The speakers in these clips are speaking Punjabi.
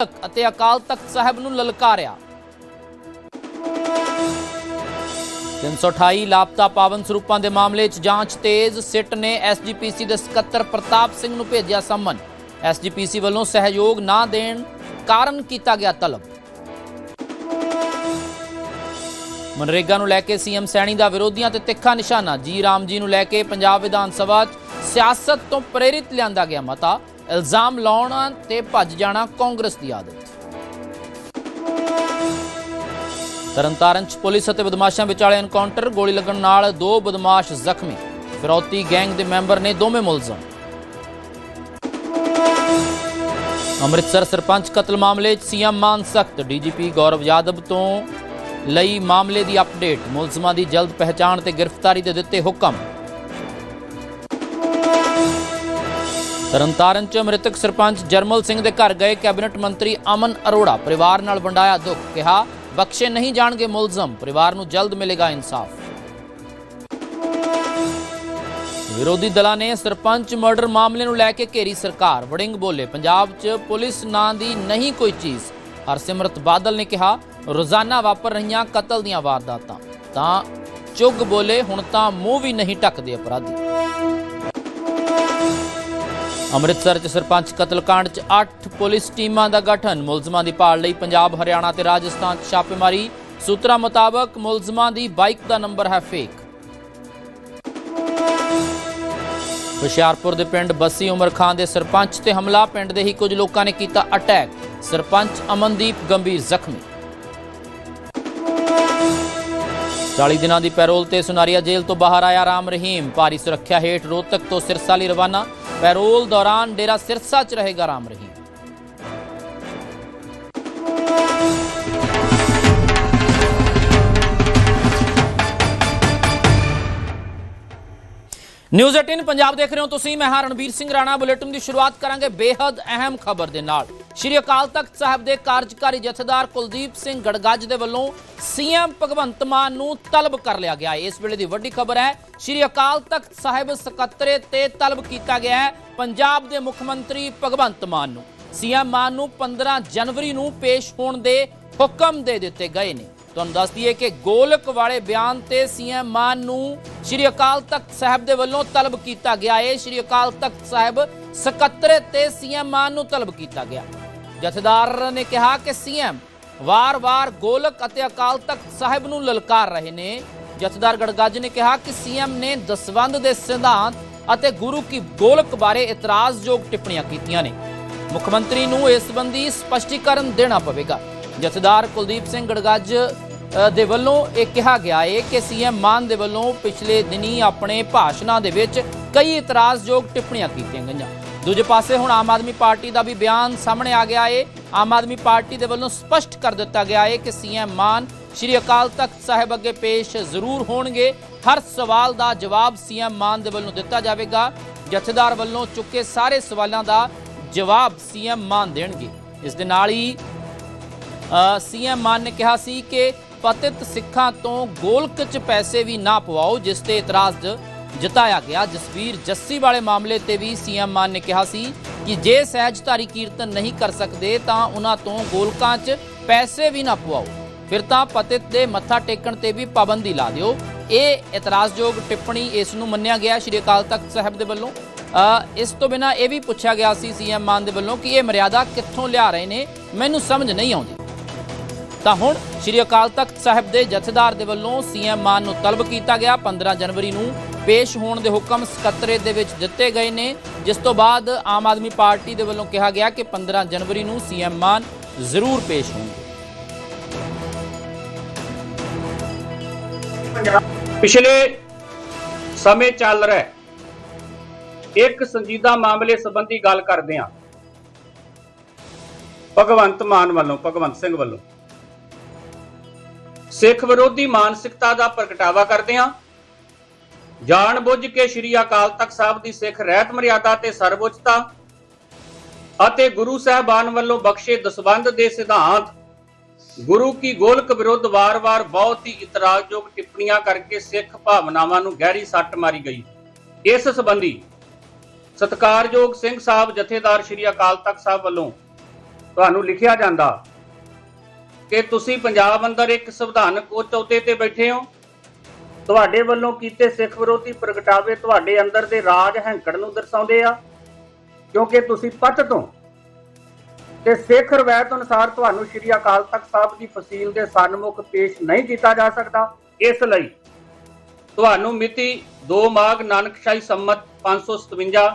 ਅਤੇ ਅਕਾਲ ਤਖਤ ਸਾਹਿਬ ਨੂੰ ਲਲਕਾਰਿਆ। 328 ਲਾਪਤਾ ਪਾਵਨ ਸਰੂਪਾਂ ਦੇ ਮਾਮਲੇ 'ਚ ਜਾਂਚ ਤੇਜ਼, ਸਿੱਟ ਨੇ ਐਸਜੀਪੀਸੀ ਦੇ ਸਕੱਤਰ ਪ੍ਰਤਾਪ ਸਿੰਘ ਨੂੰ ਭੇਜਿਆ ਸੰਮਨ। ਐਸਜੀਪੀਸੀ ਵੱਲੋਂ ਸਹਿਯੋਗ ਨਾ ਦੇਣ ਕਾਰਨ ਕੀਤਾ ਗਿਆ ਤਲਬ। ਮਨਰੇਗਾ ਨੂੰ ਲੈ ਕੇ ਸੀਐਮ ਸੈਣੀ ਦਾ ਵਿਰੋਧੀਆਂ ਤੇ ਤਿੱਖਾ ਨਿਸ਼ਾਨਾ। ਜੀ ਰਾਮ ਜੀ ਨੂੰ ਲੈ ਕੇ ਪੰਜਾਬ ਵਿਧਾਨ ਸਭਾ 'ਚ ਸਿਆਸਤ ਤੋਂ ਪ੍ਰੇਰਿਤ ਲਿਆਂਦਾ ਗਿਆ ਮਤਾ, ਇਲਜ਼ਾਮ ਲਾਉਣਾ ਤੇ ਭੱਜ ਜਾਣਾ ਕਾਂਗਰਸ ਦੀ ਆਦਤ। ਤਰਨਤਾਰਨ 'ਚ ਪੁਲਿਸ ਅਤੇ ਬਦਮਾਸ਼ਾਂ ਵਿਚਾਲੇ ਐਨਕਾਊਂਟਰ ਗੋਲੀ ਲੱਗਣ ਨਾਲ ਦੋ ਬਦਮਾਸ਼ ਜ਼ਖਮੀ। ਫਿਰੌਤੀ ਗੈਂਗ ਦੇ ਮੈਂਬਰ ਨੇ ਦੋਵੇਂ ਮੁਲਜ਼ਮ। ਅੰਮ੍ਰਿਤਸਰ ਸਰਪੰਚ ਕਤਲ ਮਾਮਲੇ 'ਚ ਸੀਐਮ ਮਾਨ ਸਖਤ, ਡੀਜੀਪੀ ਗੌਰਵ ਯਾਦਵ ਤੋਂ ਲਈ ਮਾਮਲੇ ਦੀ ਅਪਡੇਟ। ਮੁਲਜ਼ਮਾਂ ਦੀ ਜਲਦ ਪਹਿਚਾਣ ਤੇ ਗ੍ਰਿਫਤਾਰੀ ਦੇ ਦਿੱਤੇ ਹੁਕਮ। ਤਰਨਤਾਰਨ 'ਚ ਮ੍ਰਿਤਕ ਸਰਪੰਚ ਜਰਮਲ ਸਿੰਘ ਦੇ ਘਰ ਗਏ ਕੈਬਨਿਟ ਮੰਤਰੀ ਅਮਨ ਅਰੋੜਾ ਪਰਿਵਾਰ ਨਾਲ ਵੰਡਾਇਆ ਦੁੱਖ, ਕਿਹਾ, ਬਖਸ਼ੇ ਨਹੀਂ ਜਾਣਗੇ ਮੁਲਜ਼ਮ, ਪਰਿਵਾਰ ਨੂੰ ਜਲਦ ਮਿਲੇਗਾ ਇਨਸਾਫ। ਵਿਰੋਧੀ ਦਲਾਂ ਨੇ ਸਰਪੰਚ ਮਰਡਰ ਮਾਮਲੇ ਨੂੰ ਲੈ ਕੇ ਘੇਰੀ ਸਰਕਾਰ, ਵੜਿੰਗ ਬੋਲੇ। ਪੰਜਾਬ 'ਚ ਪੁਲਿਸ ਨਾਂ ਦੀ ਨਹੀਂ ਕੋਈ ਚੀਜ਼। ਹਰਸਿਮਰਤ ਬਾਦਲ ਨੇ ਕਿਹਾ, ਰੋਜ਼ਾਨਾ ਵਾਪਰ ਰਹੀਆਂ ਕਤਲ ਦੀਆਂ ਵਾਰਦਾਤਾਂ। ਤਾਂ ਚੁੱਗ ਬੋਲੇ, ਹੁਣ ਤਾਂ ਮੂੰਹ ਵੀ ਨਹੀਂ ਢੱਕਦੇ ਅਪਰਾਧੀ। ਅੰਮ੍ਰਿਤਸਰ 'ਚ ਸਰਪੰਚ ਕਤਲकांड 'ਚ 8 ਪੁਲਿਸ ਟੀਮਾਂ ਦਾ ਗਠਨ। ਮੁਲਜ਼ਮਾਂ ਦੀ ਭਾਲ ਲਈ ਪੰਜਾਬ, ਹਰਿਆਣਾ ਤੇ ਰਾਜਸਥਾਨ 'ਚ ਛਾਪੇਮਾਰੀ। ਸੂਤਰਾਂ ਮੁਤਾਬਕ ਮੁਲਜ਼ਮਾਂ ਦੀ ਬਾਈਕ ਦਾ ਨੰਬਰ ਹੈ ਫੇਕ ਹੁਸ਼ਿਆਰਪੁਰ ਦੇ ਪਿੰਡ ਬੱਸੀ ਉਮਰ ਖਾਨ ਦੇ ਸਰਪੰਚ ਤੇ ਹਮਲਾ। ਪਿੰਡ ਦੇ ਹੀ ਕੁਝ ਲੋਕਾਂ ਨੇ ਕੀਤਾ ਅਟੈਕ। ਸਰਪੰਚ ਅਮਨਦੀਪ ਗੰਭੀਰ ਜ਼ਖਮੀ। 40 ਦਿਨਾਂ ਦੀ ਪੈਰੋਲ ਤੇ ਸੁਨਾਰੀਆ ਜੇਲ੍ਹ ਤੋਂ ਬਾਹਰ ਆਇਆ ਰਾਮ ਰਹੀਮ। ਭਾਰੀ ਸੁਰੱਖਿਆ ਹੇਠ ਰੋਹਤਕ ਤੋਂ ਸਿਰਸਾ ਲਈ ਰਵਾਨਾ। ਪੈਰੋਲ ਦੌਰਾਨ ਡੇਰਾ ਸਿਰਸਾ 'ਚ ਰਹੇਗਾ ਰਾਮ ਰਹੀਮ। ਨਿਊਜ਼ 18 ਪੰਜਾਬ ਦੇਖ ਰਹੇ ਹੋ ਤੁਸੀਂ। ਮੈਂ ਹਾਂ ਰਣਬੀਰ ਸਿੰਘ ਰਾਣਾ। ਬੁਲੇਟਿਨ ਦੀ ਸ਼ੁਰੂਆਤ ਕਰਾਂਗੇ ਬੇहद ਅਹਿਮ ਖਬਰ ਦੇ ਨਾਲ। ਸ਼੍ਰੀ ਅਕਾਲ ਤਖਤ ਸਾਹਿਬ ਦੇ ਕਾਰਜਕਾਰੀ ਜਥੇਦਾਰ ਕੁਲਦੀਪ ਸਿੰਘ ਗੜਗੱਜ ਦੇ ਵੱਲੋਂ ਸੀਐਮ ਭਗਵੰਤ ਮਾਨ ਨੂੰ ਤਲਬ ਕਰ ਲਿਆ ਗਿਆ ਹੈ। ਇਸ ਵੇਲੇ ਦੀ ਵੱਡੀ ਖਬਰ ਹੈ, ਸ਼੍ਰੀ ਅਕਾਲ ਤਖਤ ਸਾਹਿਬ ਸਕੱਤਰੇ ਤੇ ਤਲਬ ਕੀਤਾ ਗਿਆ ਹੈ ਪੰਜਾਬ ਦੇ ਮੁੱਖ ਮੰਤਰੀ ਭਗਵੰਤ ਮਾਨ ਨੂੰ। ਸੀਐਮ ਮਾਨ ਨੂੰ 15 ਜਨਵਰੀ ਨੂੰ ਪੇਸ਼ ਹੋਣ ਦੇ ਹੁਕਮ ਦੇ ਦਿੱਤੇ ਗਏ ਨੇ। ਤੁਹਾਨੂੰ ਦੱਸ ਦਈਏ ਕਿ ਗੋਲਕ ਵਾਲੇ ਬਿਆਨ ਤੇ ਸੀਐਮ ਮਾਨ ਨੂੰ ਸ਼੍ਰੀ ਅਕਾਲ ਤਖਤ ਸਾਹਿਬ ਦੇ ਵੱਲੋਂ ਤਲਬ ਕੀਤਾ ਗਿਆ। ਹੈ ਸ਼੍ਰੀ ਅਕਾਲ ਤਖਤ ਸਾਹਿਬ ਸਕੱਤਰੇ ਤੇ ਸੀਐਮ ਮਾਨ ਨੂੰ ਤਲਬ ਕੀਤਾ ਗਿਆ। ਜਥੇਦਾਰ ਨੇ ਕਿਹਾ ਕਿ ਸੀਐਮ ਵਾਰ-ਵਾਰ ਗੋਲਕ ਅਤੇ ਅਕਾਲ ਤਖਤ ਸਾਹਿਬ ਨੂੰ ਲਲਕਾਰ ਰਹੇ ਨੇ। ਜਥੇਦਾਰ ਗੜਗਾਜ ਨੇ ਕਿਹਾ ਕਿ ਸੀਐਮ ਨੇ ਦਸਵੰਦ ਦੇ ਸਿਧਾਂਤ ਅਤੇ ਗੁਰੂ ਕੀ ਗੋਲਕ ਬਾਰੇ ਇਤਰਾਜ਼ਯੋਗ ਟਿੱਪਣੀਆਂ ਕੀਤੀਆਂ ਨੇ। ਮੁੱਖ ਮੰਤਰੀ ਨੂੰ ਇਸ ਸੰਬੰਧੀ ਸਪਸ਼ਟੀਕਰਨ ਦੇਣਾ ਪਵੇਗਾ। ਜਥੇਦਾਰ ਕੁਲਦੀਪ ਸਿੰਘ ਗੜਗਾਜ ਦੇ ਵੱਲੋਂ ਇਹ ਕਿਹਾ ਗਿਆ ਹੈ ਕਿ ਸੀਐਮ ਮਾਨ ਦੇ ਵੱਲੋਂ ਪਿਛਲੇ ਦਿਨੀ ਆਪਣੇ ਭਾਸ਼ਣਾਂ ਦੇ ਵਿੱਚ ਕਈ ਇਤਰਾਜ਼ਯੋਗ ਟਿੱਪਣੀਆਂ ਕੀਤੀਆਂ ਗਈਆਂ। ਦੂਜੇ ਪਾਸੇ ਹੁਣ ਆਮ ਆਦਮੀ ਪਾਰਟੀ ਦਾ ਵੀ ਬਿਆਨ ਸਾਹਮਣੇ ਆ ਗਿਆ ਹੈ ਆਮ ਆਦਮੀ ਪਾਰਟੀ ਦੇ ਵੱਲੋਂ ਸਪਸ਼ਟ ਕਰ ਦਿੱਤਾ ਗਿਆ ਹੈ ਕਿ ਸੀਐਮ ਮਾਨ ਸ਼੍ਰੀ ਅਕਾਲ ਤਖਤ ਸਾਹਿਬ ਅੱਗੇ ਪੇਸ਼ ਜ਼ਰੂਰ ਹੋਣਗੇ। ਹਰ ਸਵਾਲ ਦਾ ਜਵਾਬ ਸੀਐਮ ਮਾਨ ਦੇ ਵੱਲੋਂ ਦਿੱਤਾ ਜਾਵੇਗਾ। ਜਥੇਦਾਰ ਵੱਲੋਂ ਚੁੱਕੇ ਸਾਰੇ ਸਵਾਲਾਂ ਦਾ ਜਵਾਬ ਸੀਐਮ ਮਾਨ ਦੇਣਗੇ। ਇਸ ਦੇ ਨਾਲ ਹੀ ਸੀਐਮ ਮਾਨ ਨੇ ਕਿਹਾ ਸੀ ਕਿ ਪਤਿਤ ਸਿੱਖਾਂ ਤੋਂ ਗੋਲਕ ਚ ਪੈਸੇ ਵੀ ਨਾ ਪਵਾਓ, ਜਿਸ ਤੇ ਇਤਰਾਜ਼ ਜਤਾਇਆ ਗਿਆ। ਜਸਵੀਰ ਜੱਸੀ ਵਾਲੇ ਮਾਮਲੇ ਤੇ ਵੀ ਸੀਐਮ ਮਾਨ ਨੇ ਕਿਹਾ ਸੀ ਕਿ ਜੇ ਸਹਿਜਧਾਰੀ ਕੀਰਤਨ ਨਹੀਂ ਕਰ ਸਕਦੇ, ਤਾਂ ਉਹਨਾਂ ਤੋਂ ਗੋਲਕਾਂ 'ਚ ਪੈਸੇ ਵੀ ਨਾ ਪਵਾਓ। ਫਿਰ ਤਾਂ ਪਤਿਤ ਦੇ ਮੱਥਾ ਟੇਕਣ ਤੇ ਵੀ ਪਾਬੰਦੀ ਲਾ ਦਿਓ। ਇਹ ਇਤਰਾਜ਼ਯੋਗ ਟਿੱਪਣੀ ਇਸ ਨੂੰ ਮੰਨਿਆ ਗਿਆ। ਸ਼੍ਰੀ ਅਕਾਲ ਤਖਤ ਸਾਹਿਬ ਦੇ ਵੱਲੋਂ ਇਸ ਤੋਂ ਬਿਨਾ ਇਹ ਵੀ ਪੁੱਛਿਆ ਗਿਆ ਸੀ ਸੀਐਮ ਮਾਨ ਦੇ ਵੱਲੋਂ ਕਿ ਇਹ ਮਰਿਆਦਾ ਕਿੱਥੋਂ ਲਿਆ ਰਹੇ ਨੇ। ਮੈਨੂੰ ਸਮਝ ਨਹੀਂ ਆਉਂਦੀ। ਤਾਂ ਹੁਣ ਸ਼੍ਰੀ ਅਕਾਲ ਤਖਤ ਸਾਹਿਬ ਦੇ ਜਥੇਦਾਰ ਦੇ ਵੱਲੋਂ ਸੀਐਮ ਮਾਨ ਨੂੰ ਤਲਬ ਕੀਤਾ ਗਿਆ। 15 ਜਨਵਰੀ ਨੂੰ ਪੇਸ਼ ਹੋਣ ਦੇ ਹੁਕਮ ਸਕੱਤਰੇ ਦੇ ਵਿੱਚ ਦਿੱਤੇ ਗਏ ਨੇ, ਜਿਸ ਤੋਂ ਬਾਅਦ ਆਮ ਆਦਮੀ ਪਾਰਟੀ ਦੇ ਵੱਲੋਂ ਕਿਹਾ ਗਿਆ ਕਿ 15 ਜਨਵਰੀ ਨੂੰ ਸੀਐਮ ਮਾਨ ਜ਼ਰੂਰ ਪੇਸ਼ ਹੋਣਗੇ। ਪਿਛਲੇ ਸਮੇਂ ਚੱਲ ਰਿਹਾ ਇੱਕ ਸੰਜੀਦਾ ਮਾਮਲੇ ਸੰਬੰਧੀ ਗੱਲ ਕਰਦੇ ਹਾਂ। ਭਗਵੰਤ ਮਾਨ ਵੱਲੋਂ, ਭਗਵੰਤ ਸਿੰਘ ਵੱਲੋਂ। ਸਿੱਖ ਵਿਰੋਧੀ ਮਾਨਸਿਕਤਾ ਦਾ ਪ੍ਰਗਟਾਵਾ ਕਰਦੇ ਹਾਂ। ਜਾਣ ਬੁੱਝ ਕੇ ਸ੍ਰੀ ਅਕਾਲ ਤਖਤ ਸਾਹਿਬ ਦੀ ਸਿੱਖ ਰਹਿਤ ਮਰਿਆਦਾ ਤੇ ਸਰਵਉੱਚਤਾ ਅਤੇ ਗੁਰੂ ਸਾਹਿਬਾਨ ਵੱਲੋਂ ਬਖਸ਼ੇ ਦਸਵੰਧ ਦੇ ਸਿਧਾਂਤ, ਗੁਰੂ ਕੀ ਗੋਲਕ ਵਿਰੁੱਧ ਵਾਰ-ਵਾਰ ਬਹੁਤ ਹੀ ਇਤਰਾਜ਼ਯੋਗ ਟਿੱਪਣੀਆਂ ਕਰਕੇ ਸਿੱਖ ਭਾਵਨਾਵਾਂ ਨੂੰ ਗਹਿਰੀ ਸੱਟ ਮਾਰੀ ਗਈ। ਇਸ ਸੰਬੰਧੀ ਸਤਕਾਰਯੋਗ ਸਿੰਘ ਸਾਹਿਬ ਜਥੇਦਾਰ ਸ੍ਰੀ ਅਕਾਲ ਤਖਤ ਸਾਹਿਬ ਵੱਲੋਂ ਤੁਹਾਨੂੰ ਲਿਖਿਆ ਜਾਂਦਾ ਕਿ ਤੁਸੀਂ ਪੰਜਾਬ ਅੰਦਰ ਇੱਕ ਸੰਵਿਧਾਨਕ ਉੱਚ ਅਹੁਦੇ ਤੇ ਬੈਠੇ ਹੋ। ਤੁਹਾਡੇ ਵੱਲੋਂ ਕੀਤੇ ਸਿੱਖ ਵਿਰੋਧੀ ਪ੍ਰਗਟਾਵੇ ਤੁਹਾਡੇ ਅੰਦਰ ਦੇ ਰਾਜ ਹੰਕੜ ਨੂੰ ਦਰਸਾਉਂਦੇ ਆ, ਕਿਉਂਕਿ ਤੁਸੀਂ ਪੱਟ ਤੋਂ ਤੇ ਸਿੱਖ ਰਵਾਇਤ ਅਨੁਸਾਰ ਤੁਹਾਨੂੰ ਸ਼੍ਰੀ ਅਕਾਲ ਤਖਤ ਸਾਹਿਬ ਦੀ ਫਸੀਲ ਦੇ ਸਨਮੁਖ ਪੇਸ਼ ਨਹੀਂ ਕੀਤਾ ਜਾ ਸਕਦਾ। ਇਸ ਲਈ ਤੁਹਾਨੂੰ ਮਿਤੀ 2 ਮਾਘ ਨਾਨਕਸ਼ਾਹੀ ਸੰਮਤ 557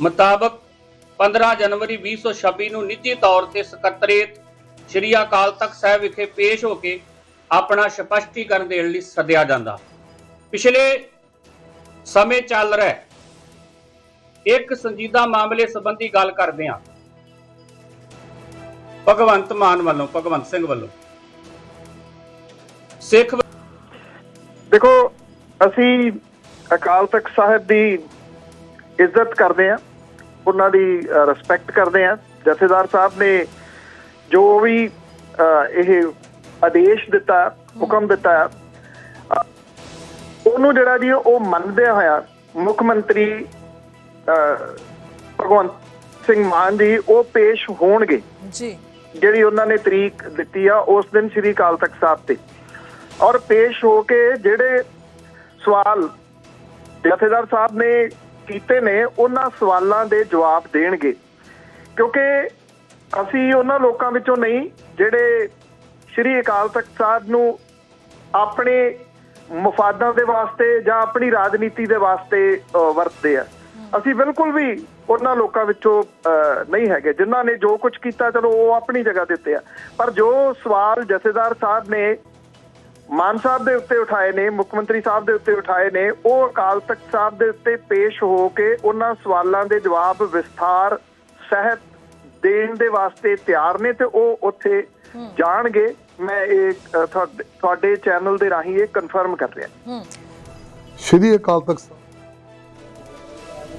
ਮੁਤਾਬਕ 15 ਜਨਵਰੀ 2026 ਨੂੰ ਨਿੱਜੀ ਤੌਰ ਤੇ ਸਕੱਤਰੇਤ ਸ਼੍ਰੀ ਅਕਾਲ ਤਖਤ ਸਾਹਿਬ ਵਿਖੇ ਪੇਸ਼ ਹੋ ਕੇ ਆਪਣਾ ਸਪਸ਼ਟੀਕਰਨ ਦੇਣ ਲਈ ਸੱਦਿਆ ਜਾਂਦਾ। ਪਿਛਲੇ ਸਮੇਂ ਚੱਲ ਰਿਹਾ ਇੱਕ ਸੰਜੀਦਾ ਮਾਮਲੇ ਸੰਬੰਧੀ ਗੱਲ ਕਰਦੇ ਹਾਂ। ਭਗਵੰਤ ਮਾਨ ਵੱਲੋਂ, ਭਗਵੰਤ ਸਿੰਘ ਵੱਲੋਂ। ਸਿੱਖ ਦੇਖੋ, ਅਸੀਂ ਅਕਾਲ ਤਖਤ ਸਾਹਿਬ ਦੀ ਇੱਜ਼ਤ ਕਰਦੇ ਆ ਉਹਨਾਂ ਦੀ ਰਿਸਪੈਕਟ ਕਰਦੇ ਆ ਜਥੇਦਾਰ ਸਾਹਿਬ ਨੇ ਜੋ ਵੀ ਇਹ ਆਦੇਸ਼ ਦਿੱਤਾ ਹੁਕਮ ਦਿੱਤਾ ਉਹਨੂੰ ਜਿਹੜਾ ਜੀ ਉਹ ਮੰਨਦੇ ਹੋਇਆ ਮੁੱਖ ਮੰਤਰੀ ਭਗਵੰਤ ਸਿੰਘ ਮਾਨ ਜੀ ਉਹ ਪੇਸ਼ ਹੋਣਗੇ। ਜੀ। ਜਿਹੜੀ ਉਹਨਾਂ ਨੇ ਤਰੀਕ ਦਿੱਤੀ ਆ ਉਸ ਦਿਨ ਸ੍ਰੀ ਅਕਾਲ ਤਖਤ ਸਾਹਿਬ ਤੇ। ਔਰ ਪੇਸ਼ ਹੋ ਕੇ ਜਿਹੜੇ ਸਵਾਲ ਜਥੇਦਾਰ ਸਾਹਿਬ ਨੇ ਕੀਤੇ ਨੇ ਉਹਨਾਂ ਸਵਾਲਾਂ ਦੇ ਜਵਾਬ ਦੇਣਗੇ। ਕਿਉਂਕਿ ਅਸੀਂ ਉਹਨਾਂ ਲੋਕਾਂ ਵਿੱਚੋਂ ਨਹੀਂ ਜਿਹੜੇ ਸ੍ਰੀ ਅਕਾਲ ਤਖਤ ਸਾਹਿਬ ਨੂੰ ਆਪਣੇ ਮਫਾਦਾਂ ਦੇ ਵਾਸਤੇ ਜਾਂ ਆਪਣੀ ਰਾਜਨੀਤੀ ਦੇ ਵਾਸਤੇ ਵਰਤਦੇ ਆ। ਅਸੀਂ ਬਿਲਕੁਲ ਵੀ ਉਹਨਾਂ ਲੋਕਾਂ ਵਿੱਚੋਂ ਅ, ਨਹੀਂ ਹੈਗੇ। ਜਿਨ੍ਹਾਂ ਨੇ ਜੋ ਕੁਝ ਕੀਤਾ ਚਲੋ ਉਹ ਆਪਣੀ ਜਗ੍ਹਾ ਦੇ ਉੱਤੇ ਆ। ਪਰ ਜੋ ਸਵਾਲ ਜਥੇਦਾਰ ਸਾਹਿਬ ਨੇ ਮਾਨ ਸਾਹਿਬ ਦੇ ਉੱਤੇ ਉਠਾਏ ਨੇ ਮੁੱਖ ਮੰਤਰੀ ਸਾਹਿਬ ਦੇ ਉੱਤੇ ਉਠਾਏ ਨੇ ਉਹ ਅਕਾਲ ਤਖਤ ਸਾਹਿਬ ਦੇ ਉੱਤੇ ਪੇਸ਼ ਹੋ ਕੇ ਉਹਨਾਂ ਸਵਾਲਾਂ ਦੇ ਜਵਾਬ ਵਿਸਥਾਰ ਸਹਿਤ ਦੇਣ ਦੇ ਵਾਸਤੇ ਤਿਆਰ ਨੇ ਤੇ ਉਹ ਉੱਥੇ ਜਾਣਗੇ। ਮੈਂ ਇਹ ਤੁਹਾਡੇ- ਚੈਨਲ ਦੇ ਰਾਹੀਂ ਇਹ ਕਨਫਰਮ ਕਰ ਰਿਹਾ। ਹੂੰ। ਸ਼੍ਰੀ ਅਕਾਲ ਤਖਤ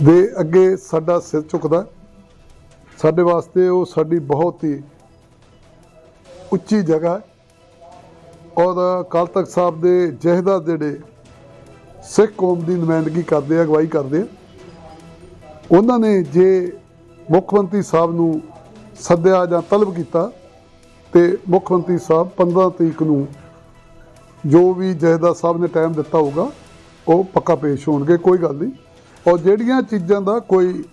ਦੇ ਅੱਗੇ ਸਾਡਾ ਸਿਰ ਝੁਕਦਾ। ਸਾਡੇ ਵਾਸਤੇ ਉਹ ਸਾਡੀ ਬਹੁਤ ਹੀ ਉੱਚੀ ਜਗ੍ਹਾ ਔਰ ਅਕਾਲ ਤਖਤ ਸਾਹਿਬ ਦੇ ਜਹਦਾ ਜਿਹੜੇ ਸਿੱਖ ਕੌਮ ਦੀ ਨੁਮਾਇੰਦਗੀ ਕਰਦੇ ਆ ਅਗਵਾਈ ਕਰਦੇ ਆ ਉਹਨਾਂ ਨੇ ਜੇ ਮੁੱਖ ਮੰਤਰੀ ਸਾਹਿਬ ਨੂੰ ਸੱਦਿਆ ਜਾਂ ਤਲਬ ਕੀਤਾ ਤੇ ਮੁੱਖ ਮੰਤਰੀ ਸਾਹਿਬ 15 ਤਰੀਕ ਨੂੰ ਜੋ ਵੀ ਜਹਦਾ ਸਾਹਿਬ ਨੇ ਟਾਈਮ ਦਿੱਤਾ ਹੋਊਗਾ, ਉਹ ਪੱਕਾ ਪੇਸ਼ ਹੋਣਗੇ, ਕੋਈ ਗੱਲ ਨਹੀਂ। ਔਰ ਜਿਹੜੀਆਂ ਚੀਜ਼ਾਂ ਦਾ ਕੋਈ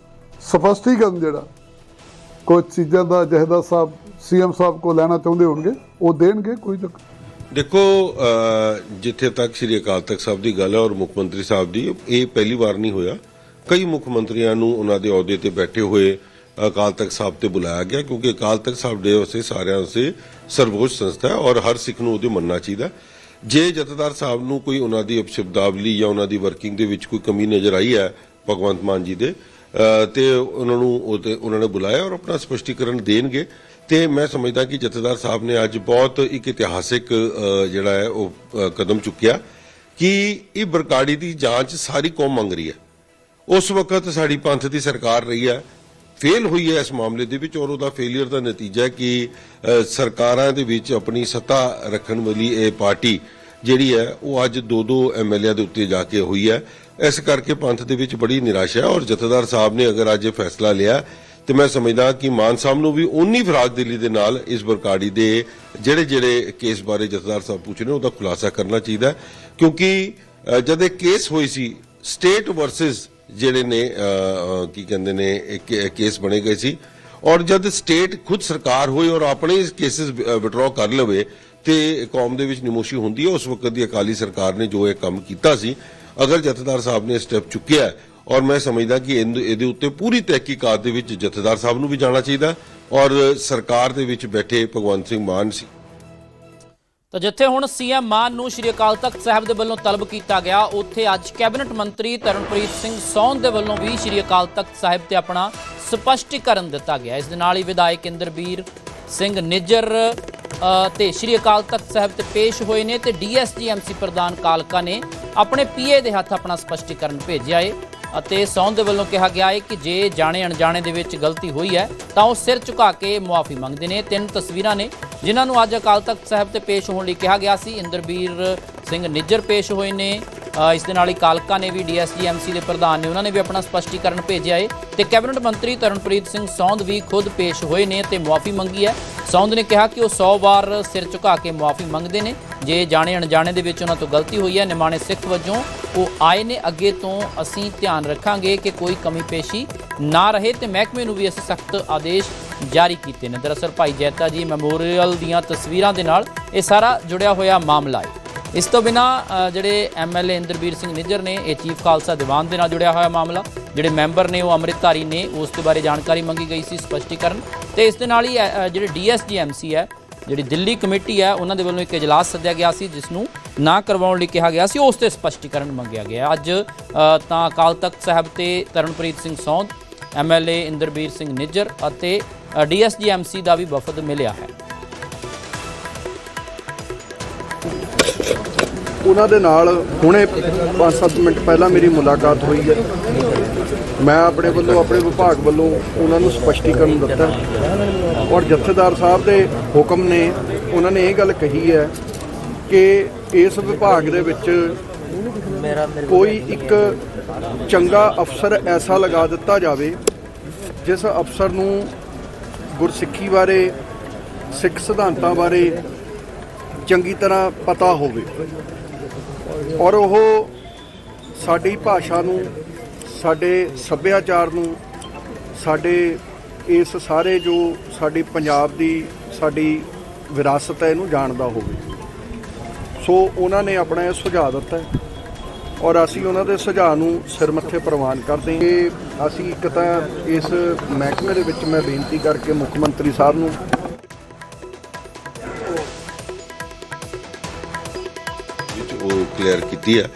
ਸਪਸ਼ਟੀਕਰਨ ਜਿਹੜਾ, ਕੁਝ ਚੀਜ਼ਾਂ ਦਾ ਜਹਦਾ ਸਾਹਿਬ, ਸੀਐਮ ਸਾਹਿਬ ਕੋ ਲੈਣਾ ਚਾਹੁੰਦੇ ਹੋਣਗੇ, ਉਹ ਦੇਣਗੇ, ਕੋਈ ਚੱਕਰ ਦੇਖੋ ਜਿੱਥੇ ਤੱਕ ਸ੍ਰੀ ਅਕਾਲ ਤਖਤ ਸਾਹਿਬ ਦੀ ਗੱਲ ਹੈ ਔਰ ਮੁੱਖ ਮੰਤਰੀ ਸਾਹਿਬ ਦੀ, ਇਹ ਪਹਿਲੀ ਵਾਰ ਨਹੀਂ ਹੋਇਆ। ਕਈ ਮੁੱਖ ਮੰਤਰੀਆਂ ਨੂੰ ਉਹਨਾਂ ਦੇ ਅਹੁਦੇ ਤੇ ਬੈਠੇ ਹੋਏ ਅਕਾਲ ਤਖਤ ਸਾਹਿਬ ਤੇ ਬੁਲਾਇਆ ਗਿਆ ਕਿਉਂਕਿ ਅਕਾਲ ਤਖਤ ਸਾਹਿਬ ਦੇ ਵਾਸਤੇ ਸਾਰਿਆਂ ਵਾਸਤੇ ਸਰਵੋਚ ਸੰਸਥਾ ਹੈ ਔਰ ਹਰ ਸਿੱਖ ਨੂੰ ਉਹਦੇ ਮੰਨਣਾ ਚਾਹੀਦਾ ਜੇ ਜਥੇਦਾਰ ਸਾਹਿਬ ਨੂੰ ਕੋਈ ਉਹਨਾਂ ਦੀ ਸ਼ਬਦਾਵਲੀ ਜਾਂ ਉਹਨਾਂ ਦੀ ਵਰਕਿੰਗ ਦੇ ਵਿੱਚ ਕੋਈ ਕਮੀ ਨਜ਼ਰ ਆਈ ਹੈ ਭਗਵੰਤ ਮਾਨ ਜੀ ਦੇ ਅ, ਤੇ ਉਹਨਾਂ ਨੂੰ ਉਹ ਉਹਨਾਂ ਨੇ ਬੁਲਾਇਆ ਔਰ ਆਪਣਾ ਸਪਸ਼ਟੀਕਰਨ ਦੇਣਗੇ ਤੇ ਮੈਂ ਸਮਝਦਾ ਕਿ ਜਥੇਦਾਰ ਸਾਹਿਬ ਨੇ ਅੱਜ ਬਹੁਤ ਇੱਕ ਇਤਿਹਾਸਿਕ ਜਿਹੜਾ ਹੈ ਉਹ ਕਦਮ ਚੁੱਕਿਆ ਕਿ ਇਹ ਬਰਕਾੜੀ ਦੀ ਜਾਂਚ ਸਾਰੀ ਕੌਮ ਮੰਗ ਰਹੀ ਹੈ। ਉਸ ਵਕਤ ਸਾਡੀ ਪੰਥ ਦੀ ਸਰਕਾਰ ਰਹੀ ਹੈ ਫੇਲ ਹੋਈ ਹੈ ਇਸ ਮਾਮਲੇ ਦੇ ਵਿੱਚ ਔਰ ਉਹਦਾ ਫੇਲਿਅਰ ਦਾ ਨਤੀਜਾ ਕਿ ਸਰਕਾਰਾਂ ਦੇ ਵਿੱਚ ਆਪਣੀ ਸੱਤਾ ਰੱਖਣ ਵਾਲੀ ਇਹ ਪਾਰਟੀ ਜਿਹੜੀ ਹੈ, ਉਹ ਅੱਜ ਦੋ ਦੋ ਐਮਐਲਏ ਦੇ ਉੱਤੇ ਜਾ ਕੇ ਹੋਈ ਹੈ। ਇਸ ਕਰਕੇ ਪੰਥ ਦੇ ਵਿੱਚ ਬੜੀ ਨਿਰਾਸ਼ਾ ਹੈ ਔਰ ਜਥੇਦਾਰ ਸਾਹਿਬ ਨੇ ਅਗਰ ਅੱਜ ਇਹ ਫੈਸਲਾ ਲਿਆ, ਤੇ ਮੈਂ ਸਮਝਦਾ ਕਿ ਮਾਨ ਸਾਹਿਬ ਨੂੰ ਵੀ ਉਨੀ ਫਰਾਗ ਦਿੱਲੀ ਦੇ ਨਾਲ ਇਸ ਬਰਕਾੜੀ ਦੇ ਜਿਹੜੇ ਜਿਹੜੇ ਕੇਸ ਬਾਰੇ ਜਥੇਦਾਰ ਸਾਹਿਬ ਪੁੱਛ ਰਹੇ ਉਹਦਾ ਖੁਲਾਸਾ ਕਰਨਾ ਚਾਹੀਦਾ ਕਿਉਂਕਿ ਜਦ ਇਹ ਕੇਸ ਹੋਈ ਸੀ, ਸਟੇਟ ਵਰਸਸ ਜਿਹੜੇ ਨੇ ਕੀ ਕਹਿੰਦੇ ਨੇ ਇੱਕ ਕੇਸ ਬਣੇ ਗਏ ਸੀ। ਔਰ ਜਦ ਸਟੇਟ ਖੁਦ ਸਰਕਾਰ ਹੋਈ ਔਰ ਆਪਣੇ ਇਸ ਕੇਸਿਸ ਵਿਡਰਾਅ ਕਰ ਲਵੇ, ਤੇ ਕੌਮ ਦੇ ਵਿੱਚ ਨਿਮੋਸ਼ੀ ਹੁੰਦੀ ਹੈ, ਉਸ ਵਕਤ ਦੀ ਅਕਾਲੀ ਸਰਕਾਰ ਨੇ ਜੋ ਇਹ ਕੰਮ ਕੀਤਾ ਸੀ, ਅਗਰ ਜਥੇਦਾਰ ਸਾਹਿਬ ਨੇ ਸਟੈਪ ਚੁੱਕਿਆ ਔਰ ਮੈਂ ਸਮਝਦਾ ਕਿ ਇਹਦੇ ਇਹਦੇ ਉੱਤੇ ਪੂਰੀ ਤਹਿਕੀਕਾਤ ਦੇ ਵਿੱਚ ਜਥੇਦਾਰ ਸਾਹਿਬ ਨੂੰ ਵੀ ਜਾਣਾ ਚਾਹੀਦਾ, ਔਰ ਸਰਕਾਰ ਦੇ ਵਿੱਚ ਬੈਠੇ ਭਗਵੰਤ ਸਿੰਘ ਮਾਨ ਸੀ। ਤਾਂ ਜਿੱਥੇ ਹੁਣ ਸੀਐਮ ਮਾਨ ਨੂੰ ਸ਼੍ਰੀ ਅਕਾਲ ਤਖਤ ਸਾਹਿਬ ਦੇ ਵੱਲੋਂ ਤਲਬ ਕੀਤਾ ਗਿਆ, ਉੱਥੇ ਅੱਜ ਕੈਬਨਿਟ ਮੰਤਰੀ ਤਰਨਪ੍ਰੀਤ ਸਿੰਘ ਸੌਨ ਦੇ ਵੱਲੋਂ ਵੀ ਸ਼੍ਰੀ ਅਕਾਲ ਤਖਤ ਸਾਹਿਬ ਤੇ ਆਪਣਾ ਸਪਸ਼ਟੀਕਰਨ ਦਿੱਤਾ ਗਿਆ। ਇਸ ਦੇ ਨਾਲ ਹੀ ਵਿਧਾਇਕ ਇੰਦਰਬੀਰ ਸਿੰਘ ਨਿੱਜਰ ਤੇ ਸ਼੍ਰੀ ਅਕਾਲ ਤਖਤ ਸਾਹਿਬ ਤੇ ਪੇਸ਼ ਹੋਏ ਨੇ ਤੇ ਡੀਐਸਜੀਐਮਸੀ ਪ੍ਰਧਾਨ ਕਾਲਕਾ ਨੇ ਆਪਣੇ ਪੀਏ ਦੇ ਹੱਥ ਆਪਣਾ ਸਪਸ਼ਟੀਕਰਨ ਭੇਜਿਆ ਏ। ਅਤੇ ਸੌਨ ਦੇ ਵੱਲੋਂ ਕਿਹਾ ਗਿਆ ਹੈ ਕਿ ਜੇ ਜਾਣੇ ਅਣਜਾਣੇ ਦੇ ਵਿੱਚ ਗਲਤੀ ਹੋਈ ਹੈ, ਤਾਂ ਉਹ ਸਿਰ ਝੁਕਾ ਕੇ ਮੁਆਫੀ ਮੰਗਦੇ ਨੇ। ਤਿੰਨ ਤਸਵੀਰਾਂ ਨੇ, ਜਿਨ੍ਹਾਂ ਨੂੰ ਅੱਜ ਅਕਾਲ ਤਖਤ ਸਾਹਿਬ ਤੇ ਪੇਸ਼ ਹੋਣ ਲਈ ਕਿਹਾ ਗਿਆ ਸੀ। ਇੰਦਰਬੀਰ ਸਿੰਘ ਨਿੱਜਰ ਪੇਸ਼ ਹੋਏ ਨੇ। ਇਸ ਦੇ ਨਾਲ ਹੀ ਕਾਲਕਾ ਨੇ ਵੀ ਡੀਐਸਜੀ ਐਮਸੀ ਦੇ ਪ੍ਰਧਾਨ ਨੇ ਉਹਨਾਂ ਨੇ ਵੀ ਆਪਣਾ ਸਪਸ਼ਟੀਕਰਨ ਭੇਜਿਆ ਹੈ ਤੇ ਕੈਬਨਿਟ ਮੰਤਰੀ ਤਰਨਪ੍ਰੀਤ ਸਿੰਘ ਸੌਂਦ ਵੀ ਖੁਦ ਪੇਸ਼ ਹੋਏ ਨੇ ਤੇ ਮੁਆਫੀ ਮੰਗੀ ਹੈ। ਸੌਂਦ ਨੇ ਕਿਹਾ ਕਿ ਉਹ 100 ਵਾਰ ਸਿਰ ਝੁਕਾ ਕੇ ਮੁਆਫੀ ਮੰਗਦੇ ਨੇ। ਜੇ ਜਾਣੇ ਅਣਜਾਣੇ ਦੇ ਵਿੱਚ ਉਹਨਾਂ ਤੋਂ ਗਲਤੀ ਹੋਈ ਹੈ, ਨਿਮਾਣੇ ਸਿੱਖ ਵਜੋਂ ਉਹ ਆਏ ਨੇ। ਅੱਗੇ ਤੋਂ ਅਸੀਂ ਧਿਆਨ ਰੱਖਾਂਗੇ ਕਿ ਕੋਈ ਕਮੀ ਪੇਸ਼ੀ ਨਾ ਰਹੇ ਤੇ ਮਹਿਕਮੇ ਨੂੰ ਵੀ ਅਸੀਂ ਸਖਤ ਆਦੇਸ਼ ਜਾਰੀ ਕੀਤੇ ਨੇ। ਦਰਅਸਲ ਭਾਈ ਜੈਤਾ ਜੀ ਮੈਮੋਰੀਅਲ ਦੀਆਂ ਤਸਵੀਰਾਂ ਦੇ ਨਾਲ ਇਹ ਸਾਰਾ ਜੁੜਿਆ ਹੋਇਆ ਮਾਮਲਾ ਹੈ। ਇਸ ਤੋਂ ਬਿਨਾ ਜਿਹੜੇ ਐਮਐਲਏ ਇੰਦਰਬੀਰ ਸਿੰਘ ਨਿੱਜਰ ਨੇ ਇਹ ਚੀਫ ਖਾਲਸਾ ਦੀਵਾਨ ਦੇ ਨਾਲ ਜੁੜਿਆ ਹੋਇਆ ਮਾਮਲਾ ਜਿਹੜੇ ਮੈਂਬਰ ਨੇ ਉਹ ਅੰਮ੍ਰਿਤਧਾਰੀ ਨੇ ਉਸ ਦੇ ਬਾਰੇ ਜਾਣਕਾਰੀ ਮੰਗੀ ਗਈ ਸੀ ਸਪਸ਼ਟੀਕਰਨ ਤੇ ਇਸ ਦੇ ਨਾਲ ਹੀ ਅ, ਅ, ਜਿਹੜੇ ਡੀਐਸਜੀਐਮਸੀ ਹੈ ਜਿਹੜੀ ਦਿੱਲੀ ਕਮੇਟੀ ਹੈ ਉਹਨਾਂ ਦੇ ਵੱਲੋਂ ਇੱਕ ਇਜਲਾਸ ਸੱਦਿਆ ਗਿਆ ਸੀ ਜਿਸ ਨੂੰ ਨਾ ਕਰਵਾਉਣ ਲਈ ਕਿਹਾ ਗਿਆ ਸੀ ਉਸ ਤੇ ਸਪਸ਼ਟੀਕਰਨ ਮੰਗਿਆ ਗਿਆ। ਅੱਜ ਤਾਂ ਅਕਾਲ ਤਖਤ ਸਾਹਿਬ ਤੇ ਤਰਨਪ੍ਰੀਤ ਸਿੰਘ ਸੌਂਦ ਐਮਐਲਏ ਇੰਦਰਬੀਰ ਸਿੰਘ ਨਿੱਜਰ ਅਤੇ ਡੀਐਸਜੀਐਮਸੀ ਦਾ ਵੀ ਵਫਦ ਮਿਲਿਆ ਹੈ। ਉਹਨਾਂ ਦੇ ਨਾਲ ਹੁਣੇ 5-7 ਮਿੰਟ ਪਹਿਲਾਂ ਮੇਰੀ ਮੁਲਾਕਾਤ ਹੋਈ ਹੈ। ਮੈਂ ਆਪਣੇ ਵੱਲੋਂ, ਆਪਣੇ ਵਿਭਾਗ ਵੱਲੋਂ ਉਹਨਾਂ ਨੂੰ ਸਪਸ਼ਟੀਕਰਨ ਦਿੱਤਾ ਔਰ ਜਥੇਦਾਰ ਸਾਹਿਬ ਦੇ ਹੁਕਮ ਨੇ, ਉਹਨਾਂ ਨੇ ਇਹ ਗੱਲ ਕਹੀ ਹੈ ਕਿ ਇਸ ਵਿਭਾਗ ਦੇ ਵਿੱਚ ਕੋਈ ਇੱਕ ਚੰਗਾ ਅਫਸਰ ਐਸਾ ਲਗਾ ਦਿੱਤਾ ਜਾਵੇ, ਜਿਸ ਅਫਸਰ ਨੂੰ ਗੁਰਸਿੱਖੀ ਬਾਰੇ, ਸਿੱਖ ਸਿਧਾਂਤਾਂ ਬਾਰੇ ਚੰਗੀ ਤਰ੍ਹਾਂ ਪਤਾ ਹੋਵੇ। ਔਰ ਉਹ ਸਾਡੀ ਭਾਸ਼ਾ ਨੂੰ, ਸਾਡੇ ਸੱਭਿਆਚਾਰ ਨੂੰ, ਸਾਡੇ ਇਸ ਸਾਰੇ ਜੋ ਸਾਡੀ ਪੰਜਾਬ ਦੀ ਸਾਡੀ ਵਿਰਾਸਤ ਹੈ, ਇਹਨੂੰ ਜਾਣਦਾ ਹੋਵੇ। ਸੋ ਉਹਨਾਂ ਨੇ ਆਪਣਾ ਇਹ ਸੁਝਾਅ ਦਿੱਤਾ ਔਰ ਅਸੀਂ ਉਹਨਾਂ ਦੇ ਸੁਝਾਅ ਨੂੰ ਸਿਰ ਮੱਥੇ ਪ੍ਰਵਾਨ ਕਰਦੇ ਹਾਂ। ਅਸੀਂ ਇੱਕ ਤਾਂ ਇਸ ਮਹਿਕਮੇ ਦੇ ਵਿੱਚ ਮੈਂ ਬੇਨਤੀ ਕਰਕੇ ਮੁੱਖ ਮੰਤਰੀ ਸਾਹਿਬ ਨੂੰ ਕਲੀਅਰ ਕੀਤੀ ਹੈ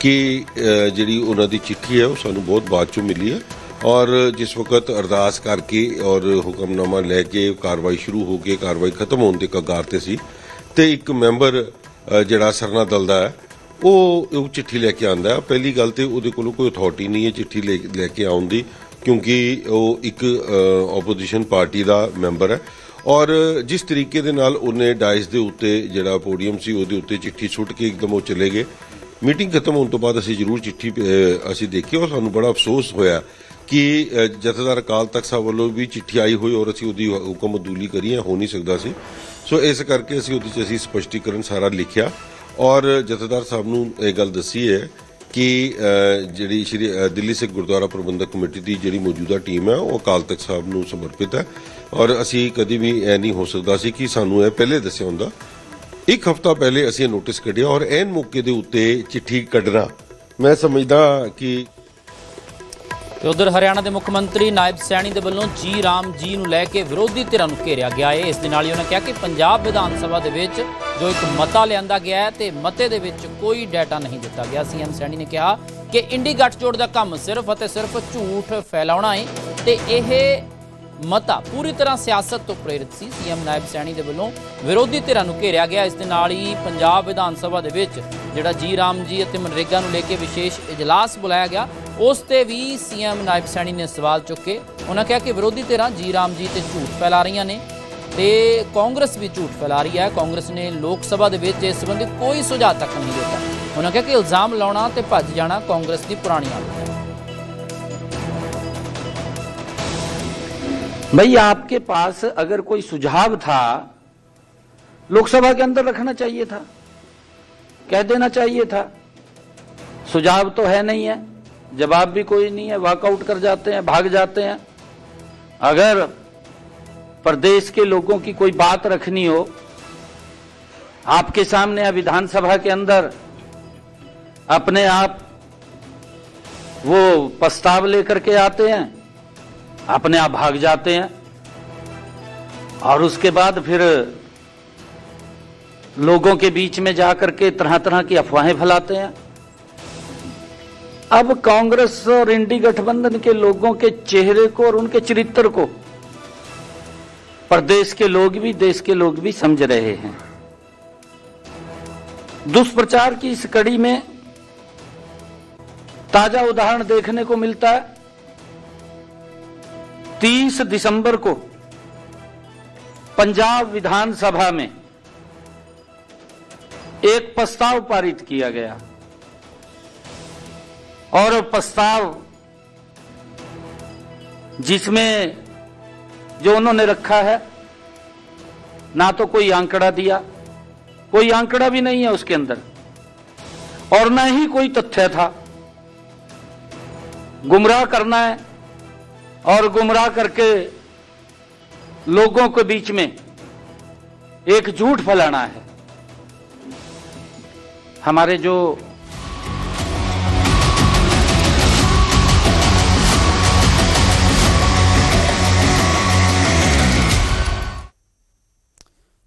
ਕਿ ਜਿਹੜੀ ਉਹਨਾਂ ਦੀ ਚਿੱਠੀ ਹੈ, ਉਹ ਸਾਨੂੰ ਬਹੁਤ ਬਾਅਦ ਚੋਂ ਮਿਲੀ ਹੈ ਔਰ ਜਿਸ ਵਕਤ ਅਰਦਾਸ ਕਰਕੇ ਔਰ ਹੁਕਮਨਾਮਾ ਲੈ ਕੇ ਕਾਰਵਾਈ ਸ਼ੁਰੂ ਹੋ ਕੇ ਕਾਰਵਾਈ ਖਤਮ ਹੋਣ ਦੇ ਕਗਾਰ ਤੇ ਸੀ ਤੇ ਇੱਕ ਮੈਂਬਰ ਜਿਹੜਾ ਸਰਨਾ ਦਲ ਦਾ ਹੈ, ਉਹ ਉਹ ਚਿੱਠੀ ਲੈ ਕੇ ਆਂਦਾ ਪਹਿਲੀ ਗੱਲ ਤੇ ਉਹਦੇ ਕੋਲ ਕੋਈ ਅਥਾਰਟੀ ਨਹੀਂ ਹੈ ਚਿੱਠੀ ਲੈ ਲੈ ਕੇ ਆਉਣ ਦੀ ਕਿਉਂਕਿ ਉਹ ਇੱਕ ਆਪੋਜੀਸ਼ਨ ਪਾਰਟੀ ਦਾ ਮੈਂਬਰ ਹੈ। ਔਰ ਜਿਸ ਤਰੀਕੇ ਦੇ ਨਾਲ ਉਹਨੇ ਡਾਇਸ ਦੇ ਉੱਤੇ ਜਿਹੜਾ ਪੋਡੀਅਮ ਸੀ, ਉਹਦੇ ਉੱਤੇ ਚਿੱਠੀ ਸੁੱਟ ਕੇ ਇੱਕਦਮ ਉਹ ਚਲੇ ਗਏ। ਮੀਟਿੰਗ ਖਤਮ ਹੋਣ ਤੋਂ ਬਾਅਦ ਅਸੀਂ ਜ਼ਰੂਰ ਚਿੱਠੀ ਅਸੀਂ ਦੇਖੀ ਔਰ ਸਾਨੂੰ ਬੜਾ ਅਫਸੋਸ ਹੋਇਆ ਕਿ ਜਥੇਦਾਰ ਅਕਾਲ ਤਖਤ ਸਾਹਿਬ ਵੱਲੋਂ ਵੀ ਚਿੱਠੀ ਆਈ ਹੋਈ ਔਰ ਅਸੀਂ ਉਹਦੀ ਹੁਕਮ ਅਦੂਲੀ ਕਰੀਏ ਹੋ ਨਹੀਂ ਸਕਦਾ ਸੀ। ਸੋ ਇਸ ਕਰਕੇ ਅਸੀਂ ਉਹਦੇ 'ਚ ਅਸੀਂ ਸਪਸ਼ਟੀਕਰਨ ਸਾਰਾ ਲਿਖਿਆ ਔਰ ਜਥੇਦਾਰ ਸਾਹਿਬ ਨੂੰ ਇਹ ਗੱਲ ਦੱਸੀ ਹੈ ਕਿ ਜਿਹੜੀ ਸ਼੍ਰੀ ਦਿੱਲੀ ਸਿੱਖ ਗੁਰਦੁਆਰਾ ਪ੍ਰਬੰਧਕ ਕਮੇਟੀ ਦੀ ਜਿਹੜੀ ਮੌਜੂਦਾ ਟੀਮ ਹੈ, ਉਹ ਅਕਾਲ ਤਖਤ ਸਾਹਿਬ ਨੂੰ ਸਮਰਪਿਤ ਹੈ। ਔਰ ਅਸੀਂ ਕਦੀ ਵੀ ਇਹ ਨਹੀਂ ਹੋ ਸਕਦਾ ਸੀ ਕਿ ਸਾਨੂੰ ਇਹ ਪਹਿਲੇ ਦੱਸਿਆ ਹੁੰਦਾ। ਇੱਕ ਹਫਤਾ ਪਹਿਲੇ ਅਸੀਂ ਨੋਟਿਸ ਕੱਢਿਆ ਔਰ ਐਨ ਮੌਕੇ ਦੇ ਉੱਤੇ ਚਿੱਠੀ ਕੱਢਣਾ। ਮੈਂ ਸਮਝਦਾ ਕਿ ਤੇ ਉਧਰ ਹਰਿਆਣਾ ਦੇ ਮੁੱਖ ਮੰਤਰੀ ਨਾਇਬ ਸੈਣੀ ਦੇ ਵੱਲੋਂ ਜੀ ਰਾਮ ਜੀ ਨੂੰ ਲੈ ਕੇ ਵਿਰੋਧੀ ਧਿਰਾਂ ਨੂੰ ਘੇਰਿਆ ਗਿਆ ਹੈ। ਇਸ ਦੇ ਨਾਲ ਹੀ ਉਹਨਾਂ ਕਿਹਾ ਕਿ ਪੰਜਾਬ ਵਿਧਾਨ ਸਭਾ ਦੇ ਵਿੱਚ ਜੋ ਇੱਕ ਮਤਾ ਲਿਆਂਦਾ ਗਿਆ ਹੈ ਤੇ ਮਤੇ ਦੇ ਵਿੱਚ ਕੋਈ ਡਾਟਾ ਨਹੀਂ ਦਿੱਤਾ ਗਿਆ। ਸੀਐਮ ਸੈਣੀ ਨੇ ਕਿਹਾ ਕਿ ਇੰਡੀ ਗੱਠਜੋੜ ਦਾ ਕੰਮ ਸਿਰਫ ਅਤੇ ਸਿਰਫ ਝੂਠ ਫੈਲਾਉਣਾ ਹੈ ਤੇ ਇਹ ਮਤਾ। ਪੂਰੀ ਤਰ੍ਹਾਂ ਸਿਆਸਤ ਤੋਂ ਪ੍ਰੇਰਿਤ ਸੀ ਸੀਐਮ ਨਾਇਬ ਸੈਣੀ ਦੇ ਵੱਲੋਂ। ਵਿਰੋਧੀ ਧਿਰਾਂ ਨੂੰ ਘੇਰਿਆ ਗਿਆ। ਇਸ ਦੇ ਨਾਲ ਹੀ ਪੰਜਾਬ ਵਿਧਾਨ ਸਭਾ ਦੇ ਵਿੱਚ ਜਿਹੜਾ ਜੀ ਰਾਮ ਜੀ ਅਤੇ ਮਨਰੇਗਾ ਨੂੰ ਲੈ ਕੇ ਵਿਸ਼ੇਸ਼ ਇਜਲਾਸ ਬੁਲਾਇਆ ਗਿਆ, ਉਸ ਤੇ ਵੀ ਸੀਐਮ ਨਾਇਬ ਸੈਣੀ ਨੇ ਸਵਾਲ ਚੁੱਕੇ। ਉਹਨਾਂ ਕਿਹਾ ਕਿ ਵਿਰੋਧੀ ਧਿਰਾਂ ਜੀ ਰਾਮ ਜੀ ਤੇ ਝੂਠ ਫੈਲਾ ਰਹੀਆਂ ਨੇ ਤੇ ਕਾਂਗਰਸ ਵੀ ਝੂਠ ਫੈਲਾ ਰਹੀ ਹੈ। ਕਾਂਗਰਸ ਨੇ ਲੋਕ ਸਭਾ ਦੇ ਵਿੱਚ ਇਸ ਸੰਬੰਧੀ ਕੋਈ ਸੁਝਾਅ ਤੱਕ ਨਹੀਂ ਦਿੱਤਾ। ਉਹਨਾਂ ਕਿਹਾ ਕਿ ਇਲਜ਼ਾਮ ਲਾਉਣਾ ਤੇ ਭੱਜ ਜਾਣਾ ਕਾਂਗਰਸ ਦੀ ਪੁਰਾਣੀ ਆਦਤ ਹੈ। भाई, आपके पास अगर कोई सुझाव था, लोकसभा के अंदर रखना चाहिए था, कह देना चाहिए था। सुझाव तो है नहीं है, जवाब भी कोई नहीं है वॉकआउट कर जाते हैं, भाग जाते हैं। अगर प्रदेश के लोगों की कोई बात रखनी हो, आपके सामने या विधानसभा के अंदर अपने आप वो प्रस्ताव लेकर के आते हैं अपने आप भाग जाते हैं। और उसके बाद फिर लोगों के बीच में जाकर के तरह तरह की अफवाहें फैलाते हैं। अब कांग्रेस और इंडी गठबंधन के लोगों के चेहरे को और उनके चरित्र को प्रदेश के लोग भी, देश के लोग भी समझ रहे हैं। दुष्प्रचार की इस कड़ी में ताज़ा उदाहरण देखने को मिलता है। 30 दिसंबर को पंजाब विधानसभा में एक प्रस्ताव पारित किया गया। और प्रस्ताव जिसमें जो उन्होंने रखा है, ना तो कोई आंकड़ा दिया, कोई आंकड़ा भी नहीं है उसके अंदर, और ना ही कोई तथ्य था। गुमराह करना है और गुमराह करके लोगों के बीच में एक झूठ फैलाना है हमारे जो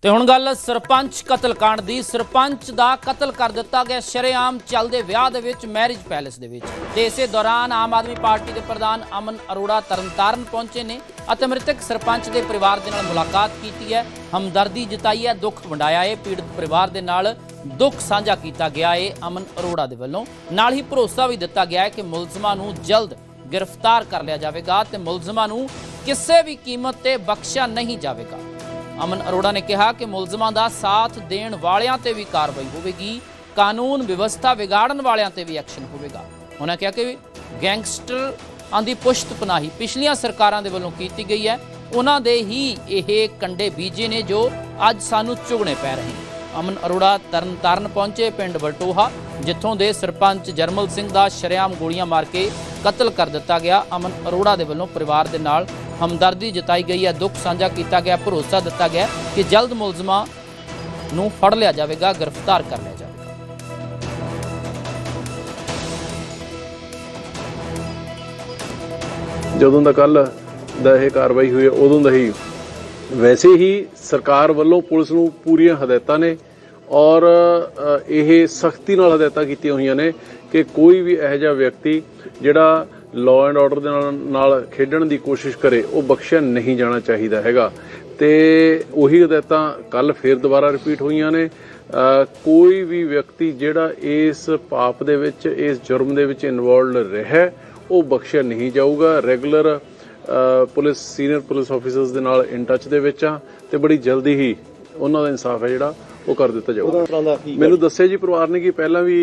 ਤੇ ਹੁਣ ਗੱਲ ਸਰਪੰਚ ਕਤਲकांड ਦੀ। ਸਰਪੰਚ ਦਾ ਕਤਲ ਕਰ ਦਿੱਤਾ ਗਿਆ ਸ਼ਰੇਆਮ, ਚੱਲਦੇ ਵਿਆਹ ਦੇ ਵਿੱਚ ਮੈਰਿਜ ਪੈਲੇਸ ਦੇ ਵਿੱਚ। ਤੇ ਇਸੇ ਦੌਰਾਨ ਆਮ ਆਦਮੀ ਪਾਰਟੀ ਦੇ ਪ੍ਰਧਾਨ ਅਮਨ ਅਰੋੜਾ ਤਰਨਤਾਰਨ ਪਹੁੰਚੇ ਨੇ ਅਤੇ ਮ੍ਰਿਤਕ ਸਰਪੰਚ ਦੇ ਪਰਿਵਾਰ ਦੇ ਨਾਲ ਮੁਲਾਕਾਤ ਕੀਤੀ ਹੈ। ਹਮਦਰਦੀ ਜਤਾਈ ਹੈ, ਦੁੱਖ ਵੰਡਾਇਆ ਹੈ। ਪੀੜਤ ਪਰਿਵਾਰ ਦੇ ਨਾਲ ਦੁੱਖ ਸਾਂਝਾ ਕੀਤਾ ਗਿਆ ਹੈ ਅਮਨ ਅਰੋੜਾ ਦੇ ਵੱਲੋਂ। ਨਾਲ ਹੀ ਭਰੋਸਾ ਵੀ ਦਿੱਤਾ ਗਿਆ ਹੈ ਕਿ ਮੁਲਜ਼ਮਾਂ ਨੂੰ ਜਲਦ ਗ੍ਰਿਫਤਾਰ ਕਰ ਲਿਆ ਜਾਵੇਗਾ ਤੇ ਮੁਲਜ਼ਮਾਂ ਨੂੰ ਕਿਸੇ ਵੀ ਕੀਮਤ ਤੇ ਬਖਸ਼ਿਆ ਨਹੀਂ ਜਾਵੇਗਾ। ਅਮਨ ਅਰੋੜਾ ਨੇ ਕਿਹਾ ਕਿ ਮੁਲਜ਼ਮਾਂ ਦਾ ਸਾਥ ਦੇਣ ਵਾਲਿਆਂ ਤੇ ਵੀ ਕਾਰਵਾਈ ਹੋਵੇਗੀ, ਕਾਨੂੰਨ ਵਿਵਸਥਾ ਵਿਗਾੜਨ ਵਾਲਿਆਂ ਤੇ ਵੀ ਐਕਸ਼ਨ ਹੋਵੇਗਾ। ਉਹਨਾਂ ਕਿਹਾ ਕਿ ਗੈਂਗਸਟਰ ਦੀ ਪੁਸ਼ਤ ਪਨਾਹੀ ਪਿਛਲੀਆਂ ਸਰਕਾਰਾਂ ਦੇ ਵੱਲੋਂ ਕੀਤੀ ਗਈ ਹੈ। ਉਹਨਾਂ ਦੇ ਹੀ ਇਹ ਕੰਡੇ ਬੀਜੇ ਨੇ ਜੋ ਅੱਜ ਸਾਨੂੰ ਚੁਗਣੇ ਪੈ ਰਹੇ ਨੇ। ਅਮਨ ਅਰੋੜਾ ਤਰਨਤਾਰਨ ਪਹੁੰਚੇ ਪਿੰਡ ਬਲਟੋਹਾ ਜਿੱਥੋਂ ਦੇ ਸਰਪੰਚ ਜਰਮਲ ਸਿੰਘ ਦਾ ਸ਼ਰੇਆਮ ਗੋਲੀਆਂ ਮਾਰ ਕੇ ਕਤਲ ਕਰ ਦਿੱਤਾ ਗਿਆ। ਅਮਨ ਅਰੋੜਾ ਦੇ ਵੱਲੋਂ ਪਰਿਵਾਰ ਦੇ ਨਾਲ ਹਮਦਰਦੀ ਜਤਾਈ ਗਈ ਹੈ, ਦੁੱਖ ਸਾਂਝਾ ਕੀਤਾ ਗਿਆ, ਭਰੋਸਾ ਦਿੱਤਾ ਗਿਆ ਕਿ ਜਲਦ ਮੁਲਜ਼ਮਾਂ ਨੂੰ ਫੜ ਲਿਆ ਜਾਵੇਗਾ, ਗ੍ਰਿਫਤਾਰ ਕਰ ਲਿਆ ਜਾਵੇਗਾ। ਜਦੋਂ ਦਾ ਕੱਲ ਦਾ ਇਹ ਕਾਰਵਾਈ ਹੋਈ ਹੈ, ਉਦੋਂ ਦਾ ਹੀ ਵੈਸੇ ਹੀ ਸਰਕਾਰ ਵੱਲੋਂ ਪੁਲਿਸ ਨੂੰ ਪੂਰੀਆਂ ਹਦਾਇਤਾਂ ਨੇ ਔਰ ਇਹ ਸਖਤੀ ਨਾਲ ਹਦਾਇਤਾਂ ਕੀਤੀਆਂ ਹੋਈਆਂ ਨੇ ਕਿ ਕੋਈ ਵੀ ਇਹੋ ਜਿਹਾ ਵਿਅਕਤੀ ਜਿਹੜਾ ਲਾਅ ਐਂਡ ਆਰਡਰ ਦੇ ਨਾਲ ਨਾਲ ਖੇਡਣ ਦੀ ਕੋਸ਼ਿਸ਼ ਕਰੇ, ਉਹ ਬਖਸ਼ਿਆ ਨਹੀਂ ਜਾਣਾ ਚਾਹੀਦਾ ਹੈਗਾ। ਤੇ ਉਹੀ ਹਦਾਇਤਾਂ ਕੱਲ ਫੇਰ ਦੁਬਾਰਾ ਰਿਪੀਟ ਹੋਈਆਂ ਨੇ। ਕੋਈ ਵੀ ਵਿਅਕਤੀ ਜਿਹੜਾ ਇਸ ਪਾਪ ਦੇ ਵਿੱਚ, ਇਸ ਜੁਰਮ ਦੇ ਵਿੱਚ ਇਨਵੋਲਡ ਰਿਹਾ, ਉਹ ਬਖਸ਼ਿਆ ਨਹੀਂ ਜਾਊਗਾ। Regular police senior police officers ਦੇ ਨਾਲ ਇਨ ਟੱਚ ਦੇ ਵਿੱਚ ਆ। ਤੇ ਬੜੀ ਜਲਦੀ ਹੀ ਉਹਨਾਂ ਦਾ ਇਨਸਾਫ ਹੈ ਜਿਹੜਾ ਉਹ ਕਰ ਦਿੱਤਾ ਜਾਊਗਾ। ਮੈਨੂੰ ਦੱਸਿਆ ਜੀ ਪਰਿਵਾਰ ਨੇ ਕਿ ਪਹਿਲਾਂ ਵੀ